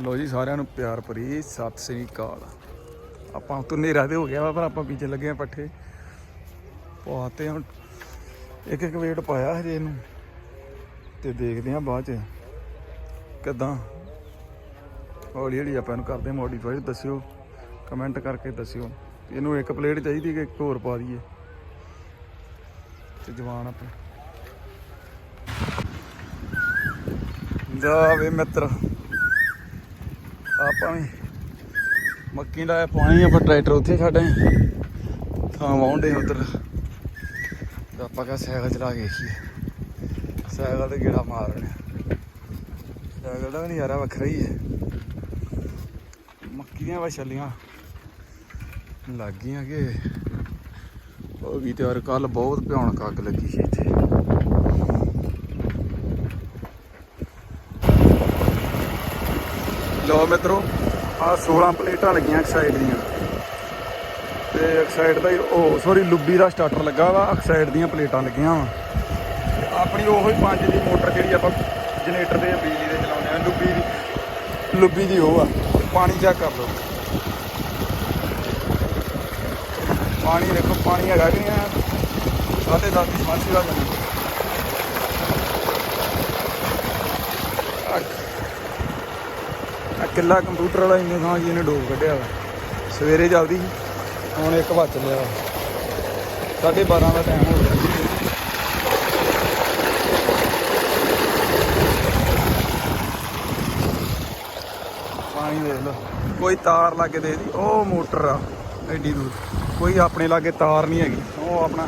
ਲੋ ਜੀ, ਸਾਰਿਆਂ ਨੂੰ ਪਿਆਰ ਭਰੀ ਸਤਿ ਸ੍ਰੀ ਅਕਾਲ। ਆਪਾਂ ਤੋਂ ਹਨੇਰਾ ਤੇ ਹੋ ਗਿਆ ਵਾ ਪਰ ਆਪਾਂ ਪਿੱਛੇ ਲੱਗੇ ਆ ਪੱਠੇ। ਪਵਾਤੇ ਹੁਣ। ਇੱਕ ਇੱਕ ਵੇਟ ਪਾਇਆ ਹਜੇ ਇਹਨੂੰ। ਤੇ ਦੇਖਦੇ ਆ ਬਾਅਦ ਚ ਕਿਦਾਂ। ਹੌਲੀ ਹੌਲੀ ਆਪਾਂ ਇਹਨੂੰ ਕਰਦੇ ਮੋਡੀਫਾਈ ਦੱਸਿਓ। ਕਮੈਂਟ ਕਰਕੇ ਦੱਸਿਓ। ਇਹਨੂੰ ਇੱਕ ਪਲੇਟ ਚਾਹੀਦੀ ਕਿ ਇੱਕ ਹੋਰ ਪਾ ਦਈਏ। ਤੇ ਜਵਾਨ ਆਪਣੇ ਜਾ ਵੇ ਮਿੱਤਰ। ਆਪਾਂ ਵੀ ਮੱਕੀ ਦਾ ਪਾਣੀ ਆਪਾਂ ਟਰੈਕਟਰ ਉੱਥੇ ਛੱਡੇ ਥਾਂ ਵਾਉਂਦੇ ਉਧਰ। ਆਪਾਂ ਕਾ ਸਾਈਕਲ ਚਲਾ ਕੇ ਦੇਖੀਏ ਸਾਈਕਲ ਤੇ ਗੇੜਾ ਮਾਰਨੇ ਸਾਈਕਲ ਦਾ ਵੀ ਨਜ਼ਾਰਾ ਵੱਖਰਾ ਹੀ ਹੈ ਮੱਕੀ ਦੀਆਂ ਵਛਲੀਆਂ ਲੱਗ ਗਈਆਂ ਕਿ ਉਹ ਵੀ ਯਾਰ ਕੱਲ ਬਹੁਤ ਭਿਆਨਕ ਅੱਗ ਲੱਗੀ ਸੀ ਇੱਥੇ। ਲੋ ਮਿੱਤਰੋ ਆ 16 ਪਲੇਟਾਂ ਲੱਗੀਆਂ ਐਕਸਾਈਡ ਦੀਆਂ। ਤੇ ਇੱਕ ਦਾ ਹੀ ਉਹ ਸੌਰੀ ਲੁੱਬੀ ਦਾ ਸਟਾਰਟਰ ਲੱਗਾ ਵਾ ਐਕਸਾਈਡ ਦੀਆਂ ਪਲੇਟਾਂ ਲੱਗੀਆਂ ਵਾ। ਆਪਣੀ ਉਹੋ ਹੀ ਪੰਜ ਦੀ ਮੋਟਰ ਜਿਹੜੀ ਆਪਾਂ ਜਨਰੇਟਰ ਦੇ ਬਿਜਲੀ ਦੇ ਚਲਾਉਂਦੇ ਆ ਲੁੱਬੀ ਦੀ। ਲੁੱਬੀ ਦੀ ਉਹ ਆ ਪਾਣੀ ਚੈੱਕ ਕਰ ਲਓ। ਪਾਣੀ ਦੇਖੋ, ਪਾਣੀ ਹੈਗਾ ਕਿ ਨਹੀਂ ਆ? ਸਾਢੇ ਦਸ ਦੀ ਦਾ ਜਾਂਦੀ ਕਿੱਲਾ ਕੰਪਿਊਟਰ ਵਾਲਾ ਇੰਨੇ ਥਾਂ ਜੀ ਇਹਨੇ ਡੋਬ ਕੱਢਿਆ ਵਾ। ਸਵੇਰੇ ਜਲਦੀ ਸੀ, ਹੁਣ 1 ਵਜ ਚੱਲਿਆ ਵਾ। ਸਾਢੇ 12 ਦਾ ਟਾਈਮ ਹੋ ਗਿਆ। ਪਾਣੀ ਦੇਖ ਲਓ। ਕੋਈ ਤਾਰ ਲਾ ਕੇ ਦੇ ਦੀ, ਉਹ ਮੋਟਰ ਆ, ਐਡੀ ਦੂਰ। ਕੋਈ ਆਪਣੇ ਲਾਗੇ ਤਾਰ ਨਹੀਂ ਹੈਗੀ, ਉਹ ਆਪਣਾ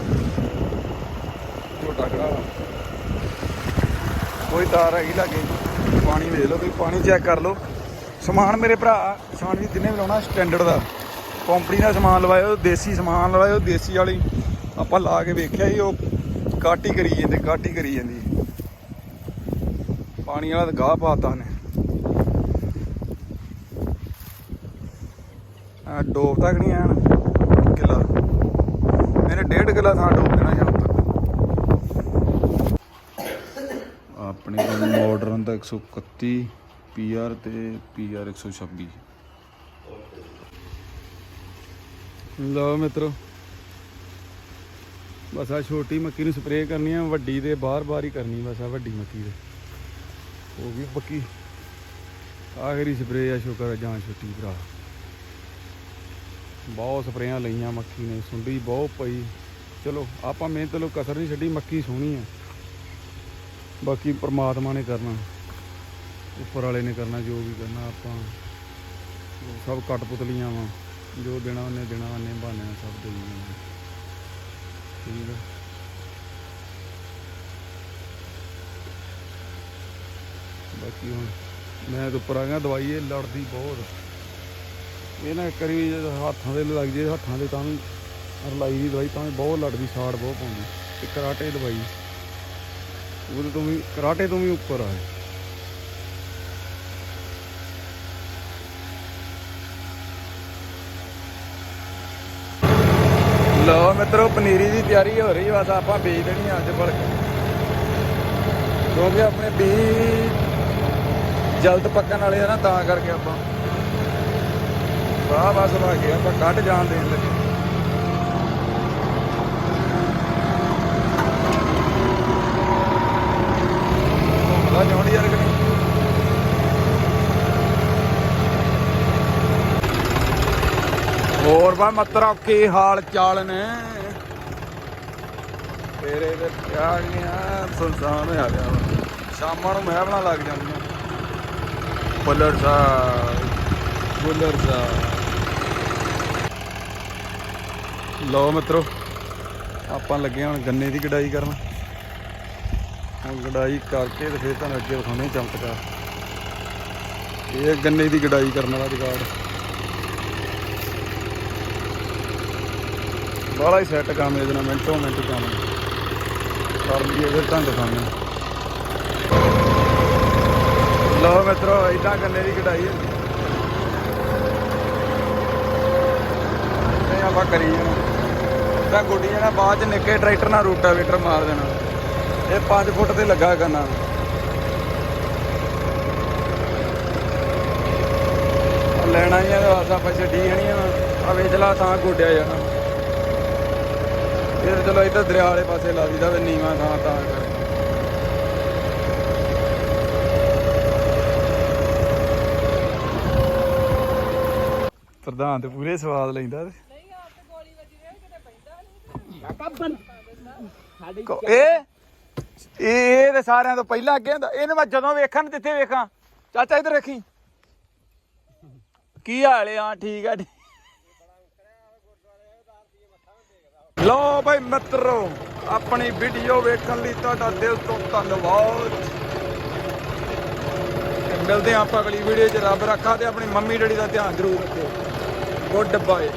ਛੋਟਾ ਕਰਾ ਕੋਈ ਤਾਰ ਹੈਗੀ ਲਾਗੇ, ਪਾਣੀ ਵੇਖ ਲਓ, ਤੁਸੀਂ ਪਾਣੀ ਚੈੱਕ ਕਰ ਲਓ। ਸਮਾਨ ਮੇਰੇ ਭਰਾ, ਸਮਾਨ ਵੀ ਜਿੰਨੇ ਵੀ ਲਾਉਣਾ ਸਟੈਂਡਰਡ ਦਾ। ਕੰਪਨੀ ਦਾ ਸਮਾਨ ਲਵਾਇਓ, ਦੇਸੀ ਸਮਾਨ ਲਵਾਇਓ, ਦੇਸੀ ਵਾਲੀ। ਆਪਾਂ ਲਾ ਕੇ ਵੇਖਿਆ ਸੀ ਉਹ ਕਾਟੀ ਕਰੀ ਜਾਂਦੇ, ਕਾਟੀ ਕਰੀ ਜਾਂਦੀ। ਪਾਣੀ ਵਾਲਾ ਤਾਂ ਗਾਹ ਪਾਤਾ ਨੇ ਆ ਡੋਬ ਤੱਕ ਨਹੀਂ ਆਣ ਕਿਲਾ। ਇਹਨੇ ਡੇਢ ਕਿਲਾ ਥਾਂ ਡੋਬ ਦੇਣਾ ਸ਼ਾਮ ਤੱਕ। ਆਪਣੇ ਕੋਲ ਮਾਡਰਨ ਦਾ 131 ਪੀਆਰ ਤੇ ਪੀਆਰ 126 ਲਓ ਮਿੱਤਰੋ, ਬਸ ਆ ਛੋਟੀ ਮੱਕੀ ਨੂੰ ਸਪਰੇਅ ਕਰਨੀ ਆ, ਵੱਡੀ ਦੇ ਬਾਰ-ਬਾਰ ਹੀ ਕਰਨੀ, ਬਸ ਆ ਵੱਡੀ ਮੱਕੀ ਦੇ। ਹੋ ਗਈ ਪੱਕੀ। ਆਖਰੀ ਸਪਰੇਅ ਆ ਸ਼ੁਕਰ ਆ ਜਾਂ ਛੋਟੀ ਭਰਾ। ਬਹੁਤ ਸਪਰੇਆਂ ਲਈਆਂ ਮੱਕੀ ਨੇ, ਸੁੰਡੀ ਬਹੁਤ ਪਈ। ਚਲੋ, ਆਪਾਂ ਮਿਹਨਤ ਲੋ ਕਸਰ ਨਹੀਂ ਛੱਡੀ, ਮੱਕੀ ਸੋਹਣੀ ਆ। ਬਾਕੀ ਪ੍ਰਮਾਤਮਾ ਨੇ ਕਰਨਾ। ਉੱਪਰ ਵਾਲੇ ਨੇ ਕਰਨਾ, ਜੋ ਵੀ ਕਰਨਾ ਆਪਾਂ। ਸਭ ਕੱਟ ਪੁਤਲੀਆਂ ਵਾ। ਜੋ ਦੇਣਾ ਉਹਨੇ ਦੇਣਾ, ਉਹਨੇ ਬਹਾਨੇ ਨਾਲ ਸਭ ਦੇਈ ਜਾਣਾ ਠੀਕ ਆ। ਬਾਕੀ ਹੁਣ ਮੈਂ ਤਾਂ ਉੱਪਰ ਆ ਗਿਆ, ਦਵਾਈ ਇਹ ਲੜਦੀ ਬਹੁਤ। ਇਹ ਨਾ ਇੱਕ ਵਾਰੀ ਜਦੋਂ ਹੱਥਾਂ ਦੇ ਲੱਗ ਜੇ, ਹੱਥਾਂ ਦੇ ਤਾਂ ਵੀ ਰਲਾਈ ਦੀ ਦਵਾਈ ਤਾਂ ਵੀ ਬਹੁਤ ਲੜਦੀ, ਸਾੜ ਬਹੁਤ ਪਾਉਂਦੀ। ਤੇ ਕਰਾਟੇ ਦਵਾਈ। ਉਹਦੇ ਤੋਂ ਵੀ ਕਰਾਟੇ ਤੋਂ ਵੀ ਉੱਪਰ ਆ ਲਓ ਮਿੱਤਰੋ, ਪਨੀਰੀ ਦੀ ਤਿਆਰੀ ਹੋ ਰਹੀ, ਬਸ ਆਪਾਂ ਬੀਜ ਦੇਣੀ ਆ ਅੱਜ ਬਲਕ ਕਿਉਂਕਿ ਆਪਣੇ ਬੀਜ ਜਲਦ ਪੱਕਣ ਵਾਲੇ ਆ ਨਾ, ਤਾਂ ਕਰਕੇ ਆਪਾਂ। ਵਾਹ ਬਸ ਵਾ ਕੇ ਆਪਾਂ ਕੱਢ ਜਾਣ ਦੇਣ ਲੱਗੇ ਆ ਜੋੜੀ ਯਾਰ ਕਿ ਨਹੀਂ ਹੋਰ ਬਾ ਮਤਰਾ ਕੀ ਹਾਲ ਚਾਲ ਨੇ? ਤੇਰੇ ਤੇ ਕਿਆ ਗਿਆ ਸੁਲਤਾਨ ਹੋਇਆ ਗਿਆ ਸ਼ਾਮਾਂ ਨੂੰ ਮਹਿਫਲਾਂ ਲੱਗ ਜਾਂਦੀਆਂ। ਬੁੱਲਰ ਸਾਹਿਬ ਬੁੱਲਰ ਸਾਹਿਬ। ਲਓ ਮਿੱਤਰੋ, ਆਪਾਂ ਲੱਗੇ ਹੁਣ ਗੰਨੇ ਦੀ ਕਢਾਈ ਕਰਨ। ਹੁਣ ਕਢਾਈ ਕਰਕੇ ਤੇ ਫਿਰ ਤੁਹਾਨੂੰ ਅੱਗੇ ਵਿਖਾਉਣੇ ਚਮਤਕਾਰ। ਇਹ ਗੰਨੇ ਦੀ ਕਢਾਈ ਕਰਨ ਵਾਲਾ ਰਿਕਾਰਡ ਬਾਲਾ ਹੀ ਸੈੱਟ ਕੰਮ ਇਹਦੇ ਨਾਲ, ਮਿੰਟੋ ਮਿੰਟ ਕੰਮ। ਕਰ ਲਈਏ ਫਿਰ ਤੁਹਾਨੂੰ ਦਿਖਾਉਂਦੇ ਲਓ ਮਿੱਤਰੋ ਇਦਾਂ ਗੰਨੇ ਦੀ ਕਢਾਈ ਹੁੰਦੀ ਤੇ ਆਪਾਂ ਕਰੀ ਜਾਣਾ। ਤਾਂ ਗੁੱਡੀ ਜਾਣਾ ਬਾਅਦ ਚ ਨਿੱਕੇ ਟਰੈਕਟਰ ਨਾਲ ਰੂਟਾਵੇਟਰ ਮਾਰ ਦੇਣਾ। ਇਹ 5 ਫੁੱਟ ਤੇ ਲੱਗਾ ਕਰਨਾ। ਬਣਾਈਆਂ ਦੇ ਵਾਸਤੇ ਆਪਾਂ ਛੱਡੀ ਜਾਣੀ ਆ। ਵੇਚਲਾ ਥਾਂ ਗੋਡਿਆ ਜਾਣਾ। ਫਿਰ ਚਲੋ ਇੱਧਰ ਦਰਿਆ ਵਾਲੇ ਪਾਸੇ ਲਾ ਦੀਦਾ ਤੇ ਨੀਵਾਂ ਥਾਂ ਤਾਂ ਕਰ ਪ੍ਰਧਾਨ ਤੇ ਪੂਰੇ ਸਵਾਦ ਲੈਂਦਾ ਤੇ। ਕੋ- ਇਹ ਇਹ? ਤੇ ਸਾਰਿਆਂ ਤੋਂ ਪਹਿਲਾਂ ਅੱਗੇ ਹੁੰਦਾ। ਇਹਨੂੰ ਮੈਂ ਜਦੋਂ ਵੇਖਾਂ ਨਾ ਜਿੱਥੇ ਵੇਖਾਂ। ਚਾਚਾ ਇੱਧਰ ਰੱਖੀ ਕੀ ਹਾਲ ਆ? ਠੀਕ ਆ ਠੀਕ। ਲਓ ਭਾਈ ਮਿੱਤਰੋ, ਆਪਣੀ ਵੀਡੀਓ ਵੇਖਣ ਲਈ ਤੁਹਾਡਾ ਦਿਲ ਤੋਂ ਧੰਨਵਾਦ। ਮਿਲਦੇ ਹਾਂ ਆਪਾਂ ਅਗਲੀ ਵੀਡੀਓ 'ਚ। ਰੱਬ ਰੱਖਾ ਤੇ ਆਪਣੀ ਮੰਮੀ ਡੈਡੀ ਦਾ ਧਿਆਨ ਜ਼ਰੂਰ ਰੱਖਿਓ। Good bye